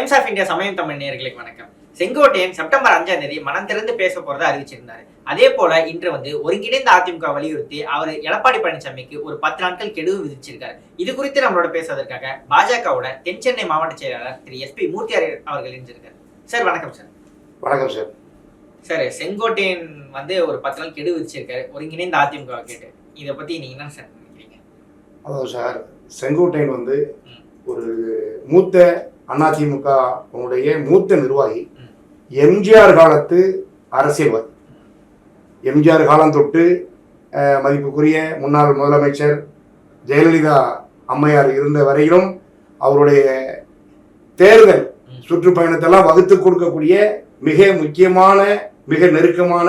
Times of India சமயம் தமிழ் நேயர்களுக்கு வணக்கம். செங்கோட்டையன் செப்டம்பர் அஞ்சாம் தேதி மனம் திறந்து பேச போறதா அறிவிச்சிருந்தாரு. அதே போல இன்று வந்து ஒருங்கிணைந்த அதிமுக வலியுறுத்தி அவர் எடப்பாடி பழனிசாமிக்கு ஒரு பத்து நாட்கள் கெடுவு விதிச்சிருக்காரு. இது குறித்து நம்மளோட பேசுவதற்காக பாஜகவோட தென் சென்னை மாவட்ட செயலாளர் திரு எஸ்பி மூர்த்தி அவர்கள் இணைஞ்சிருக்காரு சார் வணக்கம் சார். வணக்கம் சார். சார் செங்கோட்டையன் வந்து ஒரு பத்து நாள் கெடு விதிச்சிருக்காரு ஒருங்கிணைந்த அதிமுக கேட்டு. இதை பத்தி நீங்க என்ன சார் நினைக்கிறீங்க? அதாவது சார் செங்கோட்டையன் வந்து. ஒரு மூத்த அதிமுக உடைய மூத்த நிர்வாகி. எம்ஜிஆர் காலத்து அரசியல்வாதி எம்ஜிஆர் காலம் தொட்டு மதிப்புக்குரிய முன்னாள் முதலமைச்சர் ஜெயலலிதா அம்மையார் இருந்த வரையிலும் அவருடைய தேர்தல். சுற்றுப்பயணத்தெல்லாம் வகுத்து கொடுக்கக்கூடிய மிக முக்கியமான மிக நெருக்கமான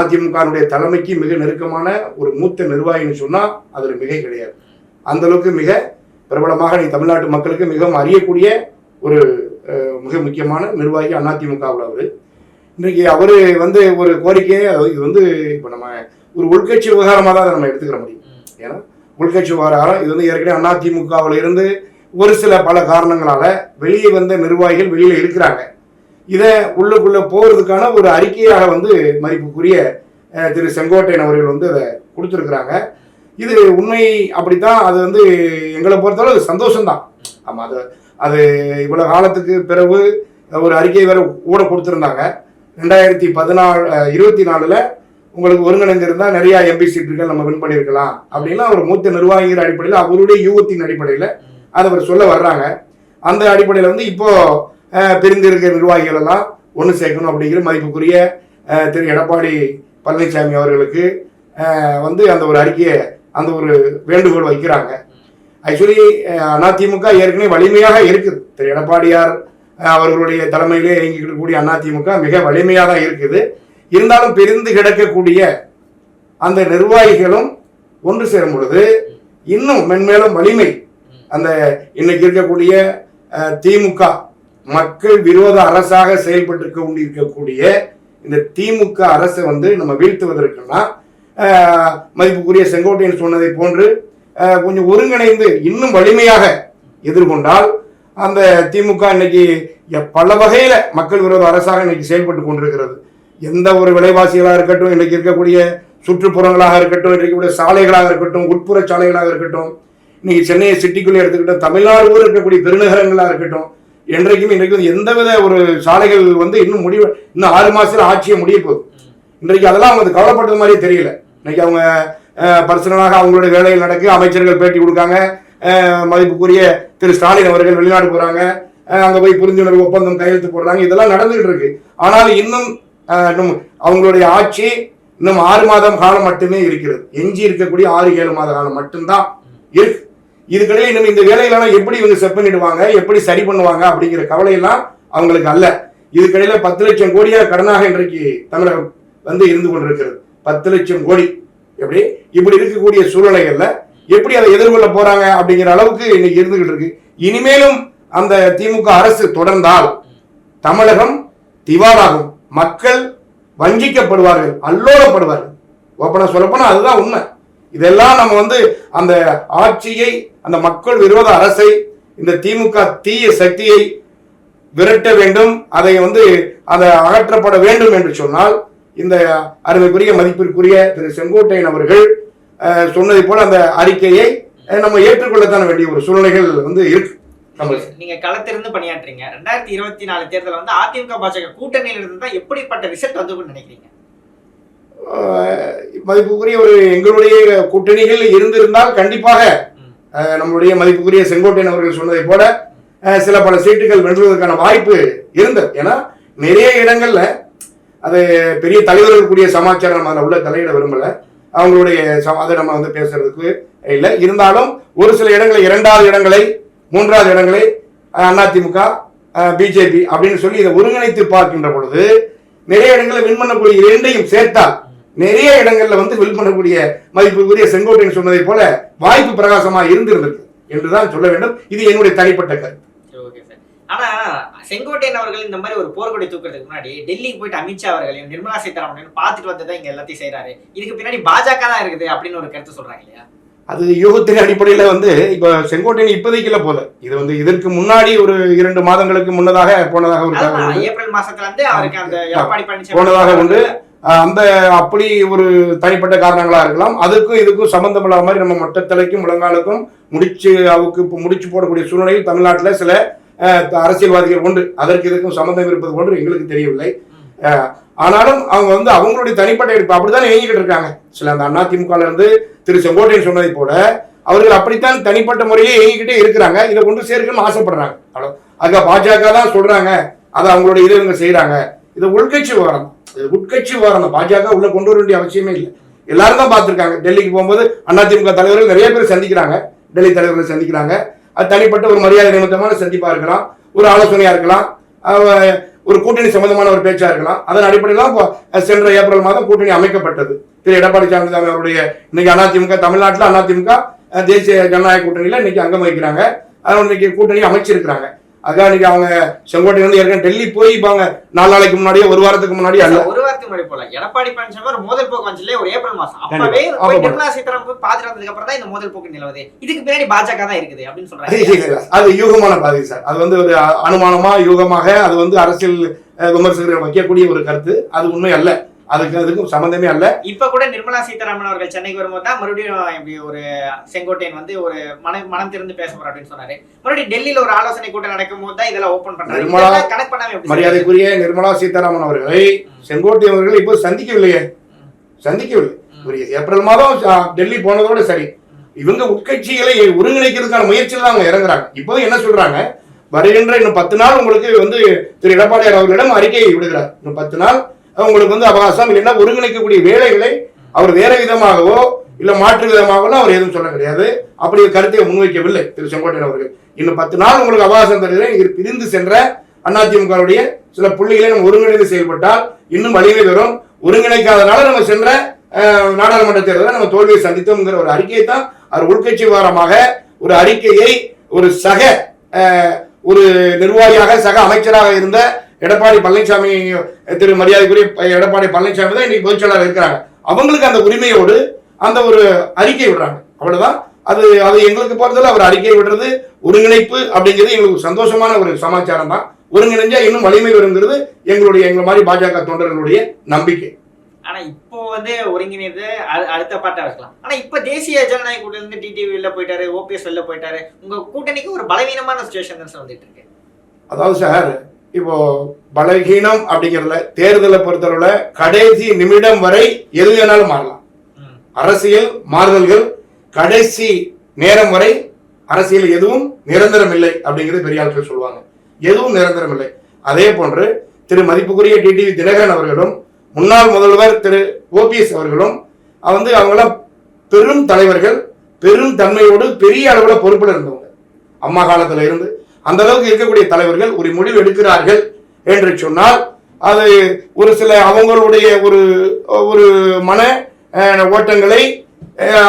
அதிமுகனுடைய தலைமைக்கு மிக நெருக்கமான ஒரு மூத்த நிர்வாகின்னு சொன்னால் அதில் மிகை கிடையாது அந்த அளவுக்கு மிக பிரபலமாக தமிழ்நாட்டு மக்களுக்கு மிகவும் அறியக்கூடிய ஒரு மிக முக்கியமான நிர்வாகி அதிமுகவில் அவர். இன்றைக்கி அவர் வந்து ஒரு கோரிக்கையை இது வந்து இப்போ நம்ம ஒரு உள்கட்சி விவகாரமாக தான் அதை நம்ம எடுத்துக்கிற முடியும். ஏன்னா உள்கட்சி விவகாரம் இது வந்து ஏற்கனவே அதிமுகவில் இருந்து ஒரு சில பல காரணங்களால வெளியே வந்த நிர்வாகிகள் வெளியில் இருக்கிறாங்க. இதை உள்ளுக்குள்ள போகிறதுக்கான ஒரு அறிக்கையாக வந்து மதிப்புக்குரிய திரு செங்கோட்டையன் அவர்கள் வந்து அதை கொடுத்துருக்குறாங்க. இது உண்மை அப்படித்தான் அது வந்து எங்களை பொறுத்தளவு சந்தோஷம்தான். ஆமாம் அது அது இவ்வளோ காலத்துக்கு பிறகு ஒரு அறிக்கை வேற கூட கொடுத்துருந்தாங்க. ரெண்டாயிரத்தி பதினாலு இருபத்தி நாலில் உங்களுக்கு ஒருங்கிணைந்திருந்தால் நிறையா எம்பி சீட்டுகள் நம்ம வின் பண்ணியிருக்கலாம் அப்படின்னா ஒரு மூத்த நிர்வாகிங்கிற அடிப்படையில் அவருடைய யூகத்தின் அடிப்படையில் அதை அவர் சொல்ல வர்றாங்க. அந்த அடிப்படையில் வந்து இப்போ பிரிந்திருக்கிற நிர்வாகிகள் எல்லாம் ஒன்று சேர்க்கணும் அப்படிங்கிற மதிப்புக்குரிய திரு எடப்பாடி பழனிசாமி அவர்களுக்கு வந்து அந்த ஒரு அறிக்கையை அந்த ஒரு வேண்டுகோள் வைக்கிறாங்க. ஆக்சுவலி அதிமுக ஏற்கனவே வலிமையாக இருக்குது. திரு. எடப்பாடியார் அவர்களுடைய தலைமையிலே இயங்கிக்கிட்டு கூடிய அதிமுக மிக வலிமையாக தான் இருக்குது. இருந்தாலும் பிரிந்து கிடக்கக்கூடிய அந்த நிர்வாகிகளும் ஒன்று சேரும் பொழுது இன்னும் மென்மேலும் வலிமை அந்த இன்னைக்கு இருக்கக்கூடிய திமுக மக்கள் விரோத அரசாக செயல்பட்டு கொண்டிருக்கக்கூடிய இந்த திமுக அரசை வந்து நம்ம வீழ்த்துவதற்குன்னா மதிப்புக்குரிய செங்கோட்டையன் சொன்னதை போன்று கொஞ்சம் ஒருங்கிணைந்து இன்னும் வலிமையாக எதிர்கொண்டால் அந்த திமுக இன்னைக்கு எ- பல வகையில் மக்கள் விரோத அரசாக இன்னைக்கு செயல்பட்டு கொண்டிருக்கிறது. எந்த ஒரு விலைவாசிகளாக இருக்கட்டும் இன்றைக்கு இருக்கக்கூடிய சுற்றுப்புறங்களாக இருக்கட்டும் இன்றைக்கு இருக்கக்கூடிய சாலைகளாக இருக்கட்டும் உட்புற சாலைகளாக இருக்கட்டும் இன்னைக்கு சென்னையை சிட்டிக்குள்ளே எடுத்துக்கிட்டோம் தமிழ்நாடு கூட இருக்கக்கூடிய பெருநகரங்களாக இருக்கட்டும் என்றைக்கும் இன்றைக்கு எந்த எந்தவித ஒரு சாலைகள் வந்து இன்னும் முடிவு இன்னும் ஆறு மாதத்தில் ஆட்சியை முடிய போகுது. இன்றைக்கு அதெல்லாம் அவங்க கவலைப்பட்டது மாதிரியே தெரியல. இன்னைக்கு அவங்க பர்சனலாக அவங்களுடைய வேலைகள் நடக்கு அமைச்சர்கள் பேட்டி கொடுக்காங்க. மதிப்புக்குரிய திரு ஸ்டாலின் அவர்கள் வெளிநாடு போறாங்க. அங்கே போய் புரிந்துணர்வு ஒப்பந்தம் கையெழுத்து போடுறாங்க. இதெல்லாம் நடந்துகிட்டு இருக்கு. ஆனால் இன்னும் இன்னும் அவங்களுடைய ஆட்சி இன்னும் ஆறு மாதம் காலம் மட்டுமே இருக்கிறது. எஞ்சி இருக்கக்கூடிய ஆறு ஏழு மாத காலம் மட்டும்தான் இருக்கு. இதுக்கிடையே இன்னும் இந்த வேலைகளெல்லாம் எப்படி இவங்க செட் பண்ணிடுவாங்க எப்படி சரி பண்ணுவாங்க அப்படிங்கிற கவலையெல்லாம் அவங்களுக்கு அல்ல. இதுக்கிடையில பத்து லட்சம் கோடியாக கடனாக இன்றைக்கு தமிழகம் வந்து இருந்து கொண்டிருக்கிறது. பத்து லட்சம் கோடி. எப்படி? இப்படி இருக்கக்கூடிய சூழ்நிலைகள்ல எப்படி அதை எதிர்கொள்ள போறாங்க அப்படிங்கிற அளவுக்கு இன்னைக்கு இருந்துகிட்டு இருக்கு. இனிமேலும் அந்த திமுக அரசு தொடர்ந்தால் தமிழகம் திவாலாகும். மக்கள் வஞ்சிக்கப்படுவார்கள் அல்லோலப்படுவார்கள். ஓப்பனா சொல்லப்போனா அதுதான் உண்மை. இதெல்லாம் நம்ம வந்து அந்த ஆட்சியை அந்த மக்கள் விரோத அரசை இந்த திமுக தீய சக்தியை விரட்ட வேண்டும் அதை வந்து அதை அகற்றப்பட வேண்டும் என்று சொன்னால் இந்த அருமைக்குரிய மதிப்பிற்குரிய திரு செங்கோட்டையன் அவர்கள் சொன்னதை போல அந்த அறிக்கையை நம்ம ஏற்றுக்கொள்ளத்தான் வேண்டிய ஒரு சூழ்நிலைகள் வந்து இருக்கு. நீங்க களத்திலிருந்து பணியாற்றுறீங்க. ரெண்டாயிரத்தி இருபத்தி நாலு தேர்தல் வந்து அதிமுக பாஜக கூட்டணியில இருந்து தான் எப்படிப்பட்ட ரிசல்ட் வந்து நினைக்கிறீங்க? மதிப்புக்குரிய ஒரு எங்களுடைய கூட்டணிகள் இருந்திருந்தால் கண்டிப்பாக நம்மளுடைய மதிப்புக்குரிய செங்கோட்டையன் அவர்கள் சொன்னதை போல சில பல சீட்டுகள் வென்றுவதற்கான வாய்ப்பு இருந்தது. ஏன்னா நிறைய இடங்கள்ல அது பெரிய தலைவர்கள் கூடிய சமாச்சாரம் நம்ம அதில் உள்ள தலையிட விரும்பல. அவங்களுடைய சம- அதை நம்ம வந்து பேசுறதுக்கு இல்லை. இருந்தாலும் ஒரு சில இடங்களை இரண்டாவது இடங்களை மூன்றாவது இடங்களை அதிமுக பிஜேபி அப்படின்னு சொல்லி இதை ஒருங்கிணைத்து பார்க்கின்ற பொழுது நிறைய இடங்களில் வின் பண்ணக்கூடிய இரண்டையும் சேர்த்தால் நிறைய இடங்களில் வந்து வின் பண்ணக்கூடிய மதிப்புக்குரிய செங்கோட்டையன் சொன்னதை போல வாய்ப்பு பிரகாசமாக இருந்திருந்திருக்கு. என்றுதான் சொல்ல வேண்டும். இது என்னுடைய தனிப்பட்ட கருத்து. ஆனா செங்கோட்டையன் அவர்கள் இந்த மாதிரி ஒரு போர்க்கொடி தூக்குறதுக்கு முன்னாடி டெல்லிக்கு போயிட்டு அமித்ஷா அவர்களையும் நிர்மலா சீதாராமனையும் பார்த்துட்டு வந்து தான் இங்க எல்லாத்தையும் செய்றாரு. இதுக்கு பின்னாடி பாஜக தான் இருக்குது அப்படின்னு ஒரு கருத்து சொல்றாங்க இல்லையா? அது யூகத்தின் அடிப்படையில வந்து இப்ப செங்கோட்டையன் இப்போதைக்கு இல்ல போல இது வந்து இதற்கு முன்னாடி ஒரு இரண்டு மாதங்களுக்கு முன்னதாக போனதாக ஒரு. ஏப்ரல் மாசத்துல இருந்து அவருக்கு அந்த எடப்பாடி பழனிசாமி போனதாக உண்டு. அந்த அப்படி ஒரு தனிப்பட்ட காரணங்களா இருக்கலாம். அதுக்கும் இதுக்கும் சம்பந்தம் இல்லாத மாதிரி நம்ம மொட்டத்தலைக்கும் முழங்காலுக்கும் முடிச்சு அவுக்கு முடிச்சு போடக்கூடிய சூழ்நிலையில் தமிழ்நாட்டில் சில அரசியல்வாதிகள் உண்டு அதற்கு இதுக்கும் சம்பந்தம் இருப்பது ஒன்று எங்களுக்கு தெரியவில்லை. ஆனாலும் அவங்க வந்து அவங்களுடைய தனிப்பட்ட எடுப்பு அப்படித்தான் இயங்கிக்கிட்டு இருக்காங்க. சில அந்த அதிமுக இருந்து திரு செங்கோட்டையன் சொன்னதை போல அவர்கள் அப்படித்தான் தனிப்பட்ட முறையே இயங்கிக்கிட்டே இருக்கிறாங்க. இதை கொண்டு சேர்க்கணும்னு ஆசைப்படுறாங்க. அதுக்காக அங்க பாஜக தான் சொல்றாங்க. அதை அவங்களுடைய இதை இவங்க செய்யறாங்க இது உள்கட்சி விவகாரம். இது உட்கட்சி விவகாரம் பாஜக உள்ள கொண்டு வர வேண்டிய அவசியமே இல்லை. எல்லாரும் தான் பார்த்துருக்காங்க. டெல்லிக்கு போகும்போது அதிமுக தலைவர்கள் நிறைய பேர் சந்திக்கிறாங்க. டெல்லி தலைவர்கள் சந்திக்கிறாங்க. அது தனிப்பட்ட ஒரு மரியாதை நிமித்தமான சந்திப்பாக இருக்கலாம் ஒரு ஆலோசனையாக இருக்கலாம் ஒரு கூட்டணி சம்பந்தமான ஒரு பேச்சாக இருக்கலாம். அதன் அடிப்படையில் தான் இப்போ சென்ற ஏப்ரல் மாதம் கூட்டணி அமைக்கப்பட்டது. திரு எடப்பாடி பழனிசாமி அவருடைய இன்னைக்கு அதிமுக தமிழ்நாட்டில் அதிமுக தேசிய ஜனநாயக கூட்டணியில் இன்னைக்கு அங்கம் வகிக்கிறாங்க. அதனால இன்னைக்கு கூட்டணி அமைச்சிருக்கிறாங்க. அதான் இன்னைக்கு அவங்க செங்கோட்டை வந்து ஏற்கனவே டெல்லி போய் இப்போ அவங்க நாலு நாளைக்கு முன்னாடியே ஒரு வாரத்துக்கு முன்னாடியே அல்ல. ஒரு வாரத்துக்கு முன்னாடி போல. எடப்பாடி பழனிசாமி ஒரு மோதல் போக்கு வந்துச்சுல ஒரு ஏப்ரல் மாசம். அப்பவே. நிர்மலா சீதாராமன் போய் பாத்துட்டு வந்ததுக்கு அப்புறம் தான் இந்த மோதல் போக்கு நிலவுது. இதுக்கு பின்னாடி பாஜக தான் இருக்குது அப்படின்னு சொல்றாங்க. அது யூகமான பாதை சார். அது வந்து ஒரு அனுமானமா யூகமாக அது வந்து அரசியல் விமர்சகர்கள் வைக்கக்கூடிய ஒரு கருத்து. அது உண்மை அல்ல. அதுக்கு அதுக்கும் சம்பந்தமே அல்ல. இப்ப கூட நிர்மலா சீதாராமன் அவர்கள் சென்னைக்கு வரும்போது தான் மறுபடியும் இப்படி ஒரு செங்கோட்டையன் வந்து ஒரு மன மனம் திறந்து பேச போறோம் அப்படின்னு சொன்னாரு. மறுபடியும் டெல்லியில ஒரு ஆலோசனை கூட்டம் நடக்கும் போது தான் இதெல்லாம் ஓபன் பண்றாரு. நிர்மலா- கனெக்ட் பண்ணாம? மரியாதைக்குரிய நிர்மலா சீதாராமன் அவர்களை செங்கோட்டை அவர்கள் இப்போ சந்திக்கவில்லையே. சந்திக்கவில்லை. ஒரு ஏப்ரல் மாதம் டெல்லி போனதோட சரி. இவங்க உட்கட்சிகளை ஒருங்கிணைக்கிறதுக்கான முயற்சியில் தான் அவங்க இறங்குறாங்க. இப்போ என்ன சொல்றாங்க? வருகின்ற இன்னும் பத்து நாள் உங்களுக்கு வந்து திரு எடப்பாடியார் அவர்களிடம் அறிக்கையை விடுகிறார். இன்னும் பத்து நாள் உங்களுக்கு வந்து அவகாசம் இல்லைன்னா ஒருங்கிணைக்கக்கூடிய வேலைகளை அவர் வேற விதமாகவோ இல்ல மாற்று விதமாகவோ அவர் எதுவும் சொல்ல கிடையாது. அப்படி ஒரு கருத்தை முன்வைக்கவில்லை திரு செங்கோட்டையன் அவர்கள். இன்னும் பத்து நாள் உங்களுக்கு அவகாசம் தருகிறேன். இது பிரிந்து சென்ற அதிமுகவுடைய சில புள்ளிகளை நம்ம ஒருங்கிணைந்து செயல்பட்டால் இன்னும் வலிமை பெறும் ஒருங்கிணைக்காதனால நம்ம சென்ற நாடாளுமன்ற தேர்தலில் நம்ம தோல்வியை சந்தித்தோம்ங்கிற ஒரு அறிக்கையை தான் அவர் உள்கட்சி விவகாரமாக ஒரு அறிக்கையை ஒரு சக ஒரு நிர்வாகியாக சக அமைச்சராக இருந்த எடப்பாடி பழனிசாமி திரு மரியாதைக்குரிய எடப்பாடி பழனிசாமி தான் இன்னைக்கு பொதுச்செயலாளர் இருக்கிறாங்க. அவங்களுக்கு அந்த உரிமையோடு அந்த ஒரு அறிக்கை விடுறாங்க. அவ்வளவுதான். அது அது எங்களுக்கு பொறுத்தவரை அவர் அறிக்கை விடுறது ஒருங்கிணைப்பு அப்படிங்கிறது எங்களுக்கு சந்தோஷமான ஒரு சமாச்சாரம் தான். ஒருங்கிணைஞ்சா இன்னும் வலிமை வருங்கிறது எங்களுடைய எங்களை மாதிரி பாஜக தொண்டர்களுடைய நம்பிக்கை. ஆனா இப்போ வந்து ஒருங்கிணைந்து அடுத்த பாட்டா இருக்கலாம். ஆனா இப்ப தேசிய ஜனநாயக கூட்டணி இருந்து டிடிவி வெளில போயிட்டாரு ஓபிஎஸ் வெளில போயிட்டாரு. உங்க கூட்டணிக்கு ஒரு பலவீனமான சுச்சுவேஷன் வந்துட்டு இருக்கு? அதாவது சார் இப்போ பலகீனம் அப்படிங்கிறதுல தேர்தலை பொறுத்தளவுல கடைசி நிமிடம் வரை எது வேணாலும் மாறலாம். அரசியல் மாறுதல்கள் கடைசி நேரம் வரை அரசியல் எதுவும் நிரந்தரம் இல்லை அப்படிங்கிறது பெரிய ஆட்கள் சொல்லுவாங்க. எதுவும் நிரந்தரம் இல்லை. அதே போன்று திரு மதிப்புக்குரிய டிடிவி தினகரன் அவர்களும் முன்னாள் முதல்வர் திரு ஓபிஎஸ் அவர்களும் வந்து அவங்களாம் பெரும் தலைவர்கள் பெரும் தன்மையோடு பெரிய அளவுல பொறுப்பில் இருந்தவங்க. அம்மா காலத்துல இருந்து அந்த அளவுக்கு இருக்கக்கூடிய தலைவர்கள் ஒரு முடிவு எடுக்கிறார்கள் என்று சொன்னால் அது ஒரு சில அவங்களுடைய ஒரு ஒரு மன ஓட்டங்களை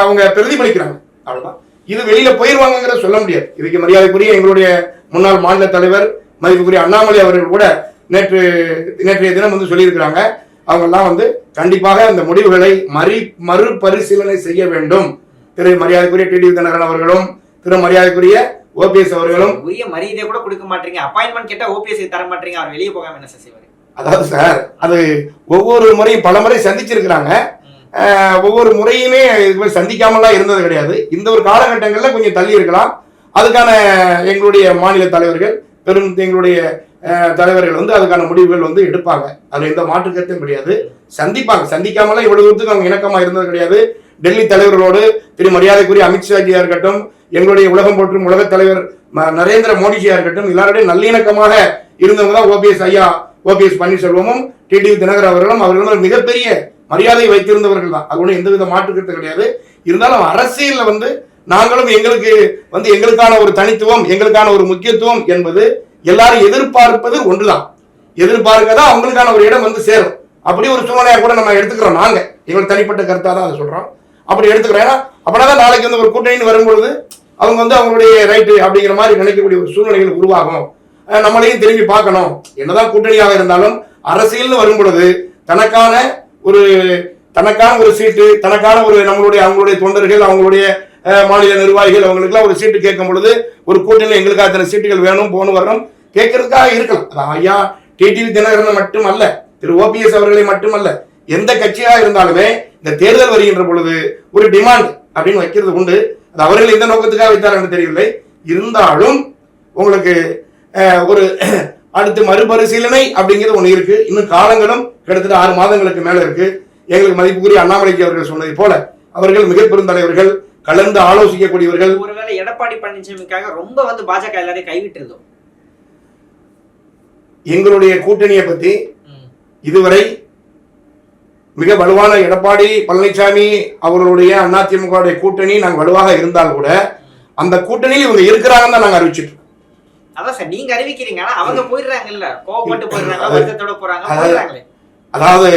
அவங்க பிரதிபலிக்கிறாங்க. அவ்வளோதான் இது வெளியில போயிருவாங்கங்கிற சொல்ல முடியாது. இதுக்கு மரியாதைக்குரிய எங்களுடைய முன்னாள் மாநில தலைவர் மதிப்புக்குரிய அண்ணாமலை அவர்கள் கூட நேற்று நேற்றைய தினம் வந்து சொல்லியிருக்கிறாங்க. அவங்கெல்லாம் வந்து கண்டிப்பாக அந்த முடிவுகளை மறி மறுபரிசீலனை செய்ய வேண்டும். திரு மரியாதைக்குரிய டிடி தினகரன் அவர்களும் திரு மரியாதைக்குரிய ஓபிஎஸ் அவர்களும் உரிய மரியாதை கூட கொடுக்க மாட்டீங்க. அப்பாயின்மெண்ட் கேட்டா ஓபிஎஸ் தர மாட்டீங்க. அவர் வெளியே போகாம என்ன செய்வாரு? அதாவது சார் அது ஒவ்வொரு முறையும் பல முறை சந்திச்சிருக்கிறாங்க. ஒவ்வொரு முறையுமே இது மாதிரி சந்திக்காமலாம் இருந்தது கிடையாது. இந்த ஒரு காலகட்டங்களில் கொஞ்சம் தள்ளி இருக்கலாம். அதுக்கான எங்களுடைய மாநில தலைவர்கள் பெரும் எங்களுடைய தலைவர்கள் வந்து அதுக்கான முடிவுகள் வந்து எடுப்பாங்க. அதுல எந்த மாற்று கருத்தும் கிடையாது. சந்திப்பாங்க. சந்திக்காமலாம் இவ்வளவு தூரத்துக்கு அவங்க இணக்கமா இருந்தது கிடையாது. டெல்லி தலைவர்களோடு திரு மரியாதைக்குரிய அமித்ஷாஜியா இருக்கட்டும் எங்களுடைய உலகம் போற்றும் உலக தலைவர் நரேந்திர மோடிஜியா இருக்கட்டும் எல்லாருடைய நல்லிணக்கமாக இருந்தவங்க தான் ஓபிஎஸ் ஐயா ஓபிஎஸ் பன்னீர்செல்வமும் டிடிவி தினகர் அவர்களும் அவர்களும் மிகப்பெரிய மரியாதை வைத்திருந்தவர்கள் தான். அது ஒன்றும் எந்தவித மாற்று கிடையாது. இருந்தாலும் அரசியலில் வந்து நாங்களும் எங்களுக்கு வந்து எங்களுக்கான ஒரு தனித்துவம் எங்களுக்கான ஒரு முக்கியத்துவம் என்பது எல்லாரும் எதிர்பார்ப்பது ஒன்றுதான். தான் அவங்களுக்கான ஒரு இடம் வந்து சேரும். அப்படி ஒரு சூழ்நிலையா கூட நம்ம எடுத்துக்கிறோம் நாங்கள் எங்களுக்கு தனிப்பட்ட கருத்தாக தான் அதை சொல்கிறோம் அப்படி எடுத்துக்கிறோம் ஏன்னா அப்படின்னா நாளைக்கு வந்து ஒரு கூட்டணின்னு வரும்பொழுது அவங்க வந்து அவங்களுடைய ரைட்டு அப்படிங்கிற மாதிரி நினைக்கக்கூடிய ஒரு சூழ்நிலைகள் உருவாகும். நம்மளையும் திரும்பி பார்க்கணும். என்னதான் கூட்டணியாக இருந்தாலும் அரசியல்னு வரும் பொழுது தனக்கான ஒரு தனக்கான ஒரு சீட்டு தனக்கான ஒரு நம்மளுடைய அவங்களுடைய தொண்டர்கள் அவங்களுடைய மாநில நிர்வாகிகள் அவங்களுக்குலாம் ஒரு சீட்டு கேட்கும் பொழுது ஒரு கூட்டணியில் எங்களுக்கு அத்தனை சீட்டுகள் வேணும் போகணும் வரணும் கேட்கறதுக்காக இருக்கலாம். அது ஐயா டிடிவி தினகரன் மட்டுமல்ல திரு ஓபிஎஸ் அவர்களை மட்டுமல்ல எந்த கட்சியா இருந்தாலுமே இந்த தேர்தல் வருகின்ற பொழுது ஒரு டிமாண்ட் அப்படின்னு வைக்கிறது உண்டு. அது அவர்கள் எந்த நோக்கத்துக்காக வைத்தார்கள் தெரியவில்லை. இருந்தாலும் உங்களுக்கு ஒரு அடுத்து மறுபரிசீலனை அப்படிங்கிறது ஒன்று இருக்கு. இன்னும் காலங்களும் கிட்டத்தட்ட ஆறு மாதங்களுக்கு மேல இருக்கு. எங்களுக்கு மதிப்புக்குரிய அண்ணாமலைக்கு அவர்கள் சொன்னதை போல அவர்கள் மிக பெருந்தலைவர்கள் கலந்து ஆலோசிக்கக்கூடியவர்கள். ஒருவேளை எடப்பாடி பழனிசாமிக்காக ரொம்ப வந்து பாஜக எல்லாரையும் கைவிட்டுருதோ எங்களுடைய கூட்டணியை பத்தி. இதுவரை மிக வலுவான எடப்பாடி பழனிசாமி அவர்களுடைய அதிமுக கூட்டணி நாங்கள் வலுவாக இருந்தால் கூட அந்த கூட்டணியில் இவங்க இருக்கிறாங்கன்னு தான் நாங்கள் அறிவிச்சிட்டு இருக்கோம். அதான் சார் நீங்க அறிவிக்கிறீங்க. ஆனா அவங்க போயிடுறாங்கல்ல. கோவப்பட்டு போயிடுறாங்க அது- வருத்தத்தோட போறாங்க அது- போயிடுறாங்களே அதாவது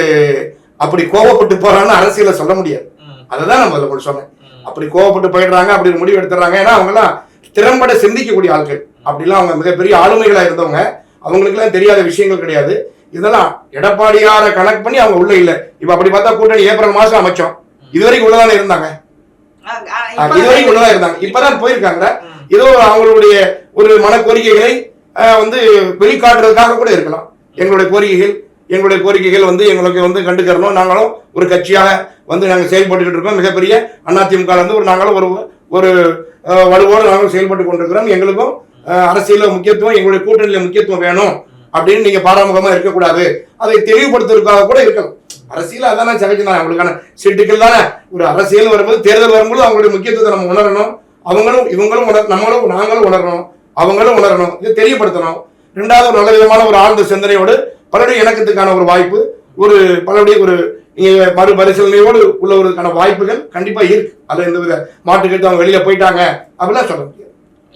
அப்படி கோவப்பட்டு போறான்னு அரசியல சொல்ல முடியாது. ம், அதை தான் நம்ம அதில் சொன்னேன். அப்படி கோவப்பட்டு போயிடுறாங்க அப்படி முடிவு எடுத்துறாங்க ஏன்னா அவங்கெல்லாம் திறம்பட சிந்திக்கக்கூடிய ஆட்கள் அப்படிலாம் அவங்க மிகப்பெரிய ஆளுமைகளா இருந்தவங்க. அவங்களுக்குலாம் தெரியாத விஷயங்கள் கிடையாது. இதெல்லாம் எடப்பாடியார கணக்கு பண்ணி அவங்க உள்ள இல்ல. இப்ப அப்படி பார்த்தா கூட்டணி ஏப்ரல் மாசம் அமைச்சோம். இதுவரைக்கும் உள்ளதானே இருந்தாங்க? இதுவரைக்கும் உள்ளதா இருந்தாங்க. இப்பதான் போயிருக்காங்க. ஏதோ அவங்களுடைய ஒரு மன கோரிக்கைகளை வந்து வெளிக்காட்டுறதுக்காக கூட இருக்கலாம். எங்களுடைய கோரிக்கைகள் எங்களுடைய கோரிக்கைகள் வந்து எங்களுக்கு வந்து கண்டுக்கிறணும் நாங்களும் ஒரு கட்சியாக வந்து நாங்கள் செயல்பட்டுக்கிட்டு இருக்கோம். மிகப்பெரிய அதிமுக வந்து ஒரு நாங்களும் ஒரு ஒரு வலுவோடு நாங்களும் செயல்பட்டு கொண்டிருக்கிறோம். எங்களுக்கும் அரசியல்ல முக்கியத்துவம் எங்களுடைய கூட்டணியில முக்கியத்துவம் வேணும். அப்படின்னு நீங்க பாராமுகமா இருக்கக்கூடாது. அதை தெளிவுபடுத்துறதுக்காக கூட இருக்கணும். அரசியல் அதானே சகஜம் தான் அவங்களுக்கான சீட்டுக்கள் தானே? ஒரு அரசியல் வரும்போது தேர்தல் வரும்போது அவங்களுடைய முக்கியத்துவத்தை நம்ம உணரணும். அவங்களும் இவங்களும் உணர் நம்மளும் நாங்களும் உணரணும். அவங்களும் உணரணும். இதை தெரியப்படுத்தணும் ரெண்டாவது ஒரு நல்ல விதமான ஒரு ஆழ்ந்த சிந்தனையோடு பலருடைய இணக்கத்துக்கான ஒரு வாய்ப்பு ஒரு பலருடைய ஒரு நீங்க மறுபரிசீலனையோடு உள்ளவருக்கான வாய்ப்புகள் கண்டிப்பா இருக்கு. அதுல எந்த வித மாட்டுக்கட்டு அவங்க வெளியில போயிட்டாங்க. அப்படிலாம் சொல்லணும்.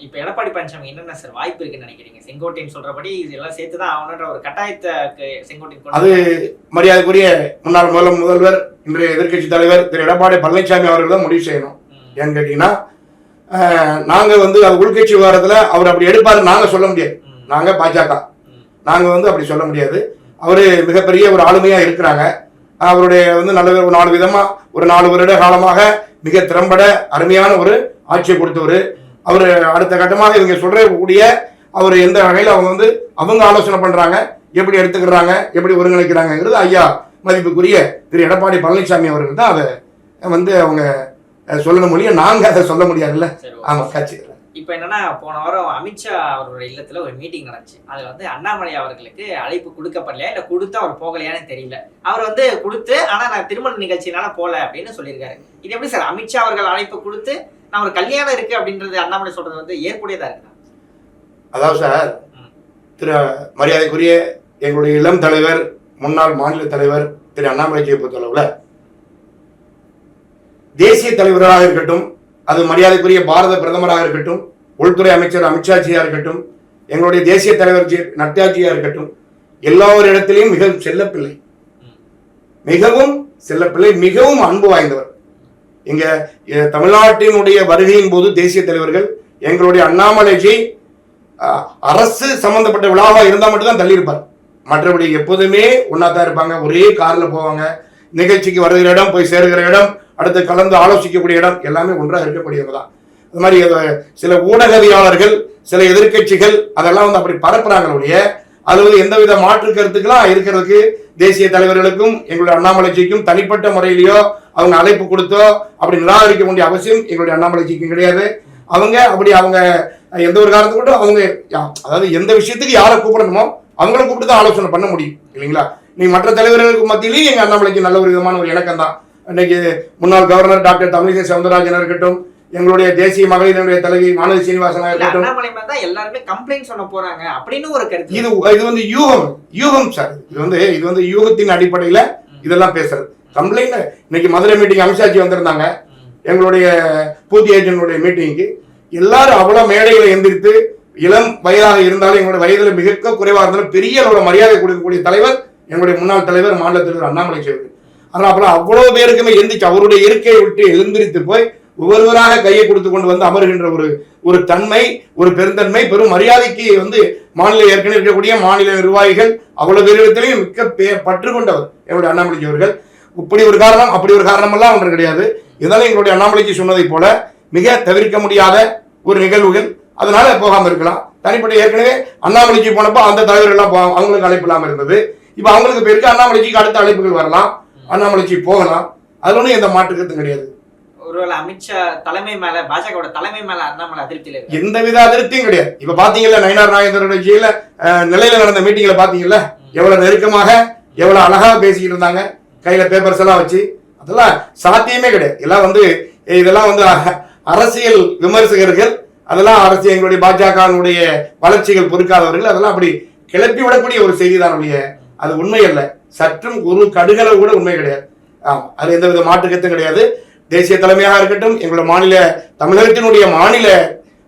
இப்ப எடப்பாடி பழனிசாமி என்னென்ன சார் வாய்ப்பு இருக்குன்னு நினைக்கிறீங்க? செங்கோட்டையன் சொல்றபடி இதெல்லாம் சேர்த்து தான் ஆகணுன்ற ஒரு கட்டாயத்தை செங்கோட்டையன் அது மரியாதைக்குரிய முன்னாள் முதல் முதல்வர் இன்றைய எதிர்க்கட்சி தலைவர் திரு எடப்பாடி பழனிசாமி அவர்கள் தான் முடிவு செய்யணும். ஏன்னு கேட்டீங்கன்னா நாங்க வந்து உள்கட்சி விவகாரத்துல அவர் அப்படி எடுப்பாரு நாங்க சொல்ல முடியாது. நாங்க பாஜக. நாங்க வந்து அப்படி சொல்ல முடியாது. அவரு மிகப்பெரிய ஒரு ஆளுமையா இருக்கிறாங்க. அவருடைய வந்து நல்ல ஒரு நாலு விதமா ஒரு நாலு வருட காலமாக மிக திறம்பட அருமையான ஒரு ஆட்சியை கொடுத்தவர். அவர் அடுத்த கட்டமாக இவங்க சொல்றக்கூடிய அவர் எந்த வகையில் அவங்க வந்து அவங்க ஆலோசனை பண்றாங்க எப்படி எடுத்துக்கிறாங்க எப்படி ஒருங்கிணைக்கிறாங்கிறது ஐயா மதிப்புக்குரிய திரு எடப்பாடி பழனிசாமி அவர்கள் தான் அதை வந்து அவங்க சொல்லணும் மொழியை நாங்க அதை சொல்ல முடியாதுல்ல? சரி ஆமா ஓகே. கட்சி. இப்ப என்னன்னா போன வாரம் அமித்ஷா அவரோட இல்லத்துல ஒரு மீட்டிங் நடந்துச்சு. அதுல வந்து அண்ணாமலை அவர்களுக்கு அழைப்பு கொடுக்கப்படலையா? இல்ல கொடுத்து அவர் போகலையான்னு தெரியல. அவர் வந்து கொடுத்து ஆனா நான் திருமண நிகழ்ச்சினால போல அப்படின்னு சொல்லியிருக்காரு. இது எப்படி சார்? அமித்ஷா அவர்கள் அழைப்பு கொடுத்து நான் ஒரு கல்யாணம் இருக்கு அப்படின்றது அண்ணாமலை சொல்றது வந்து ஏற்புடையதா இருக்கா அதாவது சார். திரு மரியாதைக்குரிய எங்களுடைய இளம் தலைவர் முன்னாள் மாநில தலைவர் திரு அண்ணாமலைஜியை பொறுத்தளவுல தேசிய தலைவராக இருக்கட்டும் அது மரியாதைக்குரிய பாரத பிரதமராக இருக்கட்டும் உள்துறை அமைச்சர் அமித்ஷாஜியா இருக்கட்டும் எங்களுடைய தேசிய தலைவர் ஜி நட்டாஜியா இருக்கட்டும் எல்லோரிடத்திலையும் மிகவும் செல்லப்பிள்ளை. மிகவும் செல்லப்பிள்ளை மிகவும் அன்பு வாய்ந்தவர் இங்க தமிழ்நாட்டினுடைய வருகையின் போது தேசிய தலைவர்கள் எங்களுடைய அண்ணாமலைஜி அரசு சம்பந்தப்பட்ட விழாவா இருந்தால் மட்டும்தான் தள்ளியிருப்பார். மற்றபடி எப்போதுமே ஒன்றா தான் இருப்பாங்க. ஒரே காரில் போவாங்க. நிகழ்ச்சிக்கு வருகிற இடம் போய் சேருகிற இடம் அடுத்து கலந்து ஆலோசிக்கக்கூடிய இடம் எல்லாமே ஒன்றாக இருக்கக்கூடியவங்க தான் அது மாதிரி சில ஊடகவியாளர்கள் சில எதிர்க்கட்சிகள் அதெல்லாம் வந்து அப்படி பரப்புறாங்களுடைய ஒழிய அது வந்து எந்தவித மாற்று கருத்துக்களாக இருக்கிறதுக்கு தேசிய தலைவர்களுக்கும் எங்களுடைய அண்ணாமலைஜிக்கும் தனிப்பட்ட முறையிலையோ அவங்க அழைப்பு கொடுத்தோ அப்படி நிராகரிக்க வேண்டிய அவசியம் எங்களுடைய அண்ணாமலைஜிக்கும் கிடையாது. அவங்க அப்படி அவங்க எந்த ஒரு காரணத்துக்கு கூட அவங்க அதாவது எந்த விஷயத்துக்கு யாரை கூப்பிடணுமோ அவங்கள கூப்பிட்டு தான் ஆலோசனை பண்ண முடியும் இல்லைங்களா? நீங்க மற்ற தலைவர்களுக்கு மத்தியிலையும் எங்க அண்ணாமலைக்கு நல்ல ஒரு விதமான ஒரு இணக்கம் தான். இன்னைக்கு முன்னாள் கவர்னர் டாக்டர் தமிழிசை சவுந்தரராஜன் இருக்கட்டும் எங்களுடைய தேசிய மகளிரினுடைய தலைவி வானதி சீனிவாசனா இருக்கட்டும். எல்லாருமே கம்ப்ளைண்ட் சொன்ன போறாங்க அப்படின்னு ஒரு கருத்து. இது இது வந்து யூகம் யூகம் சார். இது வந்து இது வந்து யூகத்தின் அடிப்படையில இதெல்லாம் பேசுறது. கம்ப்ளைண்ட். இன்னைக்கு மதுரை மீட்டிங் அமித்ஷாஜி வந்திருந்தாங்க. எங்களுடைய பூத்தி ஏஜென்டுடைய மீட்டிங்க்கு எல்லாரும் அவ்வளோ மேடைகளை எந்திரித்து இளம் வயதாக இருந்தாலும் எங்களுடைய வயதில் மிக குறைவாக இருந்தாலும் பெரிய அளவில் மரியாதை கொடுக்கக்கூடிய தலைவர் எங்களுடைய முன்னாள் தலைவர் மாநில தலைவர் அண்ணாமலை அவர்கள் ஆனால் அப்புறம் அவ்வளோ பேருக்குமே எந்திரிச்சு அவருடைய இருக்கையை விட்டு எழுந்திரித்து போய் ஒவ்வொருவராக கையை கொடுத்து கொண்டு வந்து அமர்கின்ற ஒரு ஒரு தன்மை ஒரு பெருந்தன்மை பெரும் மரியாதைக்கு வந்து மாநில ஏற்கனவே இருக்கக்கூடிய மாநில நிர்வாகிகள் அவ்வளவு பேரிடத்திலையும் மிக்க பே பற்று கொண்டவர் என்னுடைய அண்ணாமலை அவர்கள். இப்படி ஒரு காரணம் அப்படி ஒரு காரணம் எல்லாம் ஒன்று கிடையாது. இதனால எங்களுடைய அண்ணாமலைஜி சொன்னதை போல மிக தவிர்க்க முடியாத ஒரு நிகழ்வுகள் அதனால போகாம இருக்கலாம். தனிப்பட்ட ஏற்கனவே அண்ணாமலைக்கு போனப்போ அந்த தலைவர்கள் எல்லாம் போ- அவங்களுக்கு அழைப்பு இல்லாம இருந்தது. இப்போ அவங்களுக்கு பேருக்கு அண்ணாமலைக்கு அடுத்த அழைப்புகள் வரலாம். அண்ணாமலைக்கு போகலாம். அதுல ஒன்றும் எந்த மாற்றுக்கருத்தும் கிடையாது. ஒருவேளை அமித்ஷா தலைமை மேல பாஜகவோட தலைமை மேல அண்ணாமலை அதிருப்தியில எந்தவித அதிருப்தியும் கிடையாது. இப்ப பாத்தீங்கல்ல நயினார் நாகேந்திரோட ஜெயில நிலையில நடந்த மீட்டிங்ல பாத்தீங்கல்ல எவ்வளவு நெருக்கமாக எவ்வளவு அழகா பேசிக்கிட்டு இருந்தாங்க. கையில் பேப்பர்ஸ் எல்லாம் வச்சு அதெல்லாம் சாத்தியமே கிடையாது. எல்லாம் வந்து இதெல்லாம் வந்து அரசியல் விமர்சகர்கள் அதெல்லாம் அரசியல் எங்களுடைய பாஜகவினுடைய வளர்ச்சிகள் பொறுக்காதவர்கள் அதெல்லாம் அப்படி கிளப்பி விடக்கூடிய ஒரு செய்தி தான் ஒழிய அது உண்மை அல்ல. சற்றும் ஒரு கடுகளவு கூட உண்மை கிடையாது. ஆமாம் அது எந்த வித மாற்றுக்கத்தும் கிடையாது. தேசிய தலைமையாக இருக்கட்டும் எங்களோட மாநில தமிழகத்தினுடைய மாநில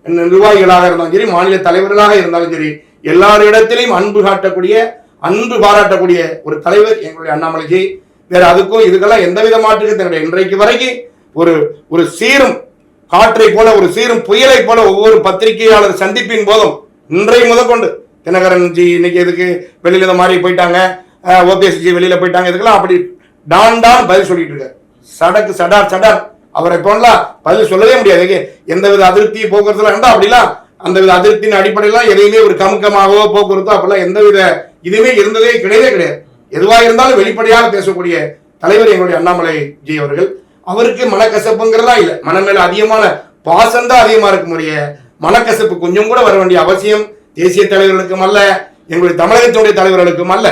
நிர்வாகிகளாக இருந்தாலும் சரி மாநில தலைவர்களாக இருந்தாலும் சரி எல்லாரிடத்திலையும் அன்பு காட்டக்கூடிய அன்பு பாராட்டக்கூடிய ஒரு தலைவர் எங்களுடைய அண்ணாமலைஜி. வேற அதுக்கும் இதுக்கெல்லாம் எந்த வித கிடையாது இன்றைக்கு வரைக்கும் ஒரு ஒரு சீரும் காற்றை போல ஒரு சீரும் புயலை போல ஒவ்வொரு பத்திரிகையாளர் சந்திப்பின் போதும் இன்றைய முதற்கொண்டு தினகரன் ஜி இன்னைக்கு எதுக்கு வெளியில இந்த மாதிரி போயிட்டாங்க ஓபிஎஸ் ஜி வெளியில போயிட்டாங்க இதுக்கெல்லாம் அப்படி டான் டான் பதில் சொல்லிட்டு இருக்காரு. சடக்கு சடார் சடார். அவரை போனலாம் பதில் சொல்லவே முடியாது. எந்த வித அதிருப்தி போக்குவரத்துல இருந்தா அப்படிலாம் அந்த வித அதிருப்தியின் அடிப்படையிலாம் எதையுமே ஒரு கமுக்கமாகவோ போக்குவரத்தோ அப்போல்லாம் எந்த வித இதுவுமே இருந்ததே கிடையவே கிடையாது. எதுவாக இருந்தாலும் வெளிப்படையாக பேசக்கூடிய தலைவர் எங்களுடைய அண்ணாமலை ஜி அவர்கள் அவருக்கு மனக்கசப்புங்கிறதா இல்லை. மனம் மேல அதிகமான பாசம் தான் அதிகமா இருக்க முடிய மனக்கசப்பு கொஞ்சம் கூட வர வேண்டிய அவசியம் தேசிய தலைவர்களுக்கும் அல்ல எங்களுடைய தமிழகத்தினுடைய தலைவர்களுக்கும் அல்ல.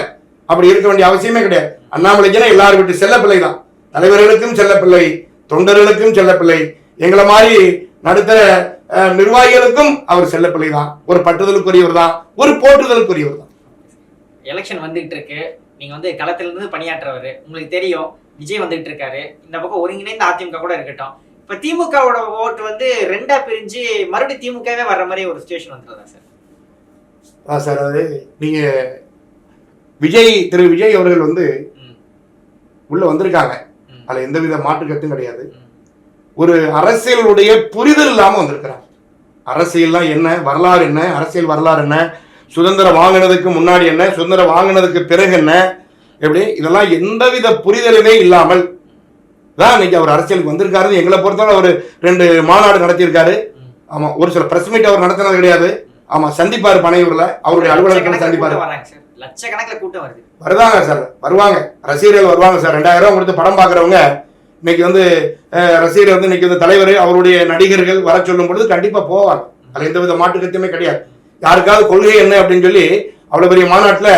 அப்படி இருக்க வேண்டிய அவசியமே கிடையாது. அண்ணாமலைஜினா எல்லாரும் விட்டு செல்ல பிள்ளை தான். தலைவர்களுக்கும் செல்ல பிள்ளை தொண்டர்களுக்கும் செல்ல பிள்ளை எங்களை மாதிரி நடுத்தர நிர்வாகிகளுக்கும் அவர் செல்ல பிள்ளை தான். ஒரு பட்டுதலுக்குரியவர் தான் ஒரு போற்றுதலுக்குரியவர் தான். எலெக்ஷன் வந்துகிட்டு இருக்கு. நீங்க வந்து களத்துல இருந்து பணியாற்றுறவர் உங்களுக்கு தெரியும். விஜய் வந்துகிட்டு இருக்காரு. இந்த பக்கம் ஒருங்கிணைந்த அதிமுக கூட இருக்கட்டும். இப்ப திமுகவோட ஓட்டு வந்து ரெண்டா பிரிஞ்சு மறுபடியும் திமுகவே வர்ற மாதிரி ஒரு சுச்சுவேஷன் வந்துருதா சார்? அதான் சார் அது நீங்க விஜய் திரு விஜய் அவர்கள் வந்து உள்ள வந்திருக்காங்க. அதுல எந்தவித மாற்று கருத்தும் கிடையாது. ஒரு அரசியலுடைய புரிதல் இல்லாம வந்திருக்கிறாங்க. அரசியல்லாம் என்ன? வரலாறு என்ன? அரசியல் வரலாறு என்ன? சுதந்திரம் வாங்கினதுக்கு முன்னாடி என்ன? சுதந்திரம் வாங்கினதுக்கு பிறகு என்ன? எப்படி? இதெல்லாம் எந்தவித புரிதலுமே இல்லாமல் தான் இன்னைக்கு அவர் அரசியலுக்கு வந்திருக்காரு. எங்களை பொறுத்தவரை அவர் ரெண்டு மாநாடு நடத்தியிருக்காரு. ஆமா ஒரு சில பிரஸ் மீட் அவர் நடத்தினது கிடையாது. ஆமா சந்திப்பாரு பனையூர்ல. அவருடைய அலுவலகத்தில் சந்திப்பாரு. லட்சக்கணக்கில் கூட்டம் வருது. வருவாங்க சார். வருவாங்க. ரசிகர்கள் வருவாங்க சார். ரெண்டாயிரம் ரூபாய் கொடுத்து படம் பார்க்குறவங்க இன்னைக்கு வந்து ரசிகர் வந்து இன்னைக்கு வந்து தலைவர் அவருடைய நடிகர்கள் வர சொல்லும் பொழுது கண்டிப்பா போவாங்க. அதுல எந்த வித மாற்று கருத்துமே கிடையாது. யாருக்காவது கொள்கை என்ன அப்படின்னு சொல்லி அவ்வளோ பெரிய மாநாட்டில்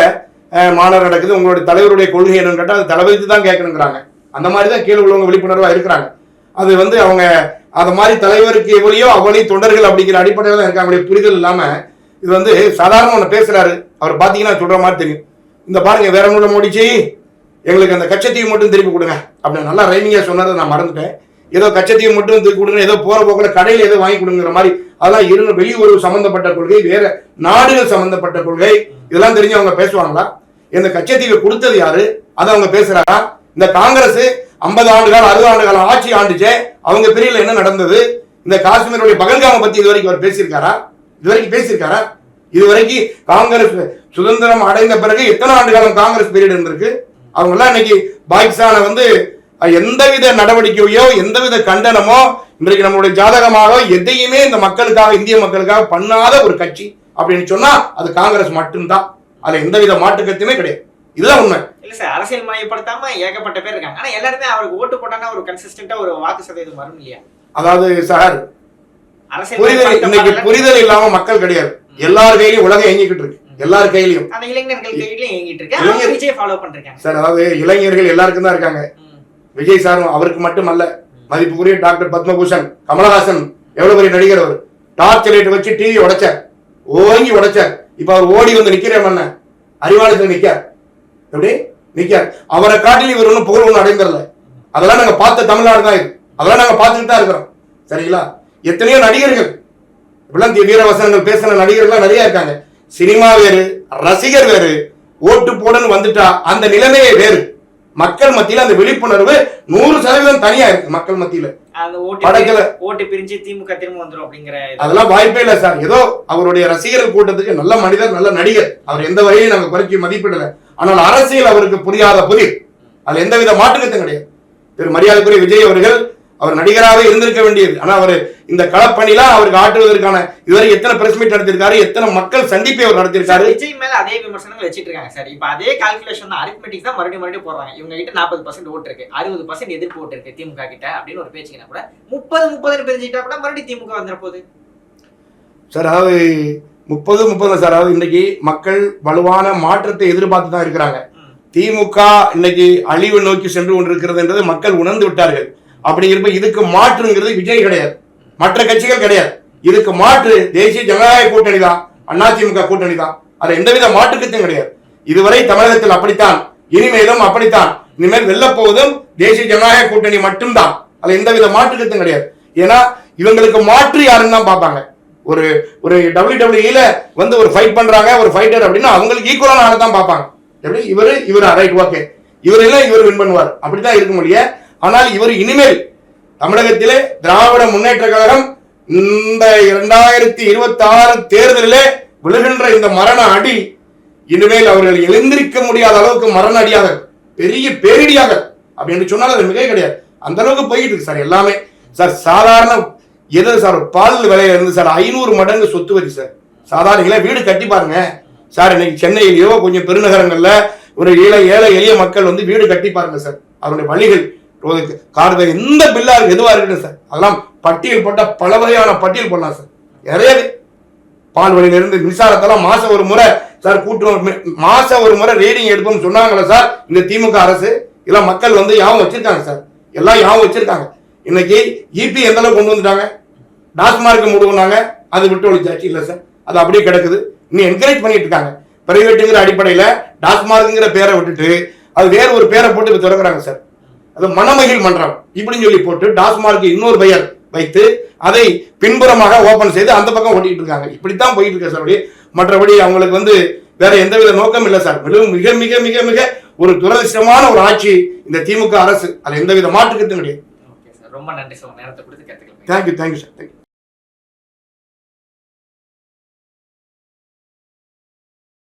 மாநாடு நடக்குது. உங்களுடைய தலைவருடைய கொள்கை என்னன்னு கேட்டால் அது தளபதிக்கு தான் கேட்கணுங்கிறாங்க. அந்த மாதிரி தான் கீழே உள்ளவங்க விழிப்புணர்வாக இருக்கிறாங்க. அது வந்து அவங்க அது மாதிரி தலைவருக்கு எவ்வளியோ அவளையும் தொண்டர்கள் அப்படிங்கிற அடிப்படையில் தான் இருக்காங்க. அவங்களுடைய புரிதல் இல்லாமல் இது வந்து சாதாரண ஒன்று பேசுகிறாரு அவர் பார்த்தீங்கன்னா சொல்கிற மாதிரி தெரியும். இந்த பாருங்க வேற நூலை முடிச்சு எங்களுக்கு அந்த கச்சத்தீவு மட்டும் திருப்பி கொடுங்க அப்படின்னு நல்லா ரைமிங்காக சொன்னதை நான் மறந்துட்டேன். ஏதோ கச்சத்தையும் மட்டும் தூக்கி கொடுங்க ஏதோ போற போக்கில் கடையில் ஏதோ வாங்கி கொடுங்கிற மாதிரி. அதெல்லாம் இரு வெளியுறவு சம்பந்தப்பட்ட கொள்கை வேற நாடுகள் சம்பந்தப்பட்ட கொள்கை. இதெல்லாம் தெரிஞ்சு அவங்க பேசுவாங்களா? இந்த கச்சத்தீவை கொடுத்தது யாரு? அதை அவங்க பேசுறாரா? இந்த காங்கிரஸ் ஐம்பது ஆண்டு காலம் அறுபது ஆண்டு காலம் ஆட்சி ஆண்டுச்சே அவங்க பிரிவில் என்ன நடந்தது? இந்த காஷ்மீருடைய பகல்காம பத்தி இது வரைக்கும் அவர் பேசியிருக்காரா? இது வரைக்கும் பேசியிருக்காரா? இது வரைக்கும் காங்கிரஸ் சுதந்திரம் அடைந்த பிறகு எத்தனை ஆண்டு காலம் காங்கிரஸ் பீரியட் இருந்திருக்கு? அவங்க எல்லாம் இன்னைக்கு பாகிஸ்தானை வந்து எந்தவித நடவடிக்கையோ எந்தவித கண்டனமோ இன்றைக்கு நம்மளுடைய ஜாதகமாக எதையுமே இந்த மக்களுக்காக இந்திய மக்களுக்காக பண்ணாத ஒரு கட்சி அப்படின்னு சொன்னா அது காங்கிரஸ் மட்டும்தான். அதுல எந்தவித மாற்று கருத்துமே கிடையாது. இதுதான் உண்மை. இல்ல சார் அரசியல் மயப்படுத்தாம ஏகப்பட்ட பேர் இருக்காங்க. ஆனா எல்லாருமே அவருக்கு ஓட்டு போட்டாங்கன்னா ஒரு கன்சிஸ்டன்டா ஒரு வாக்கு சதவீதம் வரும் இல்லையா? அதாவது சார் புரிதல் இன்னைக்கு புரிதல் இல்லாம மக்கள் கிடையாது. எல்லார் கையிலயும் உலகம் இயங்கிக்கிட்டு இருக்கு. எல்லார் கையிலயும். இளைஞர்கள் கையிலயும் இயங்கிட்டு இருக்கு. அவங்க இளைஞர்- விஜய் ஃபாலோ பண்றாங்க. சார் அதாவது இளைஞர்கள் எல்லாருக்கும் தான் இருக்காங்க. விஜய் சார் அவருக்கு மட்டுமல்ல மதிப்புக்குரிய டாக்டர் பத்மபூஷன் கமலஹாசன் எவ்வளவு பெரிய நடிகர் அவர். டார்ச் லைட் வச்சு டிவி உடைச்சார். ஓங்கி உடைச்சார். இப்ப அவர் ஓடி வந்து நிக்கிறேன் என்ன அறிவாளத்தில் நிக்கார். எப்படி? நிக்கார். அவரை காட்டில் இவர் ஒன்றும் புகழ் ஒன்றும் அடைந்துடல அதெல்லாம் நாங்க பார்த்த தமிழ்நாடு தான் இது. அதெல்லாம் நாங்க பார்த்துட்டு தான் இருக்கிறோம். சரிங்களா? எத்தனையோ நடிகர்கள் இப்பெல்லாம் தி- வீரவசனங்கள் பேசின நடிகர்கள்லாம் நிறைய இருக்காங்க. சினிமா வேறு ரசிகர் வேறு ஓட்டு போடன்னு வந்துட்டா அந்த நிலைமையே வேறு. மக்கள் மத்தியில அந்த விழிப்புணர்வு நூறு சதவீதம் தனியா இருக்கு மக்கள் மத்தியில. அந்த ஓட்டு பிரிஞ்சு திமுக திரும்ப வந்துரும் அப்படிங்கிற. அதெல்லாம் வாய்ப்பே இல்லை சார். ஏதோ அவருடைய ரசிகர்கள் கூட்டத்துக்கு நல்ல மனிதர் நல்ல நடிகர். அவர் எந்த வகையிலும் நாங்க குறைச்சி மதிப்பிடல. ஆனால் அரசியல் அவருக்கு புரியாத புதிர். அதுல எந்தவித மாற்றுக்கத்தும் கிடையாது. திரு மரியாதைக்குரிய விஜய் அவர்கள் அவர் நடிகராகவே இருந்திருக்க வேண்டியது. ஆனா அவர் இந்த களப்பணிலாம் அவருக்கு ஆற்றுவதற்கான இதுவரை எத்தனை பிரஸ் மீட் நடத்திருக்காரு எத்தனை மக்கள் சந்திப்பை அவர் நடத்திருக்காரு விஜய் மேல அதே விமர்சனங்கள் வச்சிட்டு இருக்காங்க சார். இப்ப அதே கால்குலேஷன் தான் அரித்மெட்டிக் தான் மறுபடியும் மறுபடியும் போடுறாங்க. இவங்க கிட்ட நாற்பது பர்சன்ட் ஓட்டு இருக்கு. அறுபது பர்சன்ட் எதிர்ப்பு ஓட்டு இருக்கு திமுக கிட்ட அப்படின்னு ஒரு பேச்சுக்கினா கூட முப்பது முப்பதுன்னு பிரிஞ்சுட்டா கூட மறுபடியும் திமுக வந்துட போகுது. சார் அதாவது முப்பது முப்பது சார் அதாவது இன்னைக்கு மக்கள் வலுவான மாற்றத்தை எதிர்பார்த்து தான் இருக்கிறாங்க. திமுக இன்னைக்கு அழிவு நோக்கி சென்று கொண்டிருக்கிறது என்றது மக்கள் உணர்ந்து விட்டார்கள். அப்படிங்கிறப்ப இதுக்கு மாற்றுங்கிறது விஜய் கிடையாது. மற்ற கட்சிகள் கிடையாது. இதுக்கு மாற்று தேசிய ஜனநாயக கூட்டணி தான் அதிமுக கூட்டணி தான். அது எந்தவித மாற்றுக்கத்தையும் கிடையாது. இதுவரை தமிழகத்தில் அப்படித்தான் இனிமேலும் அப்படித்தான். இனிமேல் வெல்லப் போவதும் தேசிய ஜனநாயக கூட்டணி மட்டும்தான். அது எந்தவித மாற்றுக்கத்தையும் கிடையாது. ஏன்னா இவங்களுக்கு மாற்று யாருன்னு தான் பார்ப்பாங்க. ஒரு ஒரு டபிள்யூ வந்து ஒரு ஃபைட் பண்றாங்க ஒரு ஃபைட்டர் அப்படின்னா அவங்களுக்கு ஈக்குவலான ஆளை தான் பார்ப்பாங்க. எப்படி? இவரு இவர்? ரைட் ஓகே இவர் இவர் வின் பண்ணுவார். அப்படித்தான் இருக்க முடியும் ஆனால் இவர் இனிமேல் தமிழகத்திலே திராவிட முன்னேற்ற கழகம் இந்த இரண்டாயிரத்தி இருபத்தி ஆறு தேர்தலிலே விழுகின்ற இந்த மரண அடி இனிமேல் அவர்கள் எழுந்திருக்க முடியாத அளவுக்கு மரண அடியாக பெரிய பேரிடியாக அப்படின்னு சொன்னால் அது மிக கிடையாது. அந்த அளவுக்கு போயிட்டு இருக்கு சார் எல்லாமே. சார் சாதாரண எது சார் பால் விலையில இருந்து சார் ஐநூறு மடங்கு சொத்து வரி சார். சாதாரணங்களே வீடு கட்டி பாருங்க. சார் இன்னைக்கு சென்னையிலேயோ கொஞ்சம் பெருநகரங்கள்ல ஒரு ஏழை ஏழை எளிய மக்கள் வந்து வீடு கட்டி பாருங்க சார். அவருடைய வழிகள் ரோதுக்கு கார்டு எந்த பில்லா இருக்கு எதுவா இருக்கட்டும் சார் அதெல்லாம் பட்டியல் போட்டால் பல வகையான பட்டியல் போடலாம் சார் நிறைய பால்வழியில இருந்து மின்சாரத்தெல்லாம் மாசம் ஒரு முறை சார் கூட்டுறோம். மாதம் ஒரு முறை ரீடிங் எடுப்போம்னு சொன்னாங்களே சார் இந்த திமுக அரசு எல்லாம் மக்கள் வந்து யாவும் வச்சிருக்காங்க சார் எல்லாம் யாவும் வச்சிருக்காங்க. இன்னைக்கு இபி எந்த அளவுக்கு கொண்டு வந்துட்டாங்க? டாஸ்மார்க் முடிவுனாங்க அது விட்டு ஒழிச்சாச்சு இல்லை சார் அது அப்படியே கிடக்குது. இன்னும் என்கரேஜ் பண்ணிட்டு இருக்காங்க. பிரைவேட்டுங்கிற அடிப்படையில் டாஸ்மார்க்குங்கிற பேரை விட்டுட்டு அது வேற ஒரு பேரை போட்டு இப்ப திறக்கிறாங்க சார் அது மணமகிழ் மன்றம். இப்படின்னு சொல்லி போட்டு டாஸ்மார்க் இன்னொரு பெயர் வைத்து அதை பின்புறமாக ஓபன் செய்து அந்த பக்கம் ஓட்டிட்டு இருக்காங்க. இப்படித்தான் போயிட்டு இருக்கு சார் மற்றபடி அவங்களுக்கு வந்து வேற எந்தவித நோக்கம் இல்லை சார் மிகவும் மிக மிக மிக மிக ஒரு துரதிருஷ்டமான ஒரு ஆட்சி இந்த திமுக அரசு. அது எந்தவித மாற்றுக்கத்தும் கிடையாது. ரொம்ப நன்றி சார் நேரத்தை கொடுத்து கத்துக்கலாம் தேங்க்யூ தேங்க்யூ சார் தேங்க்யூ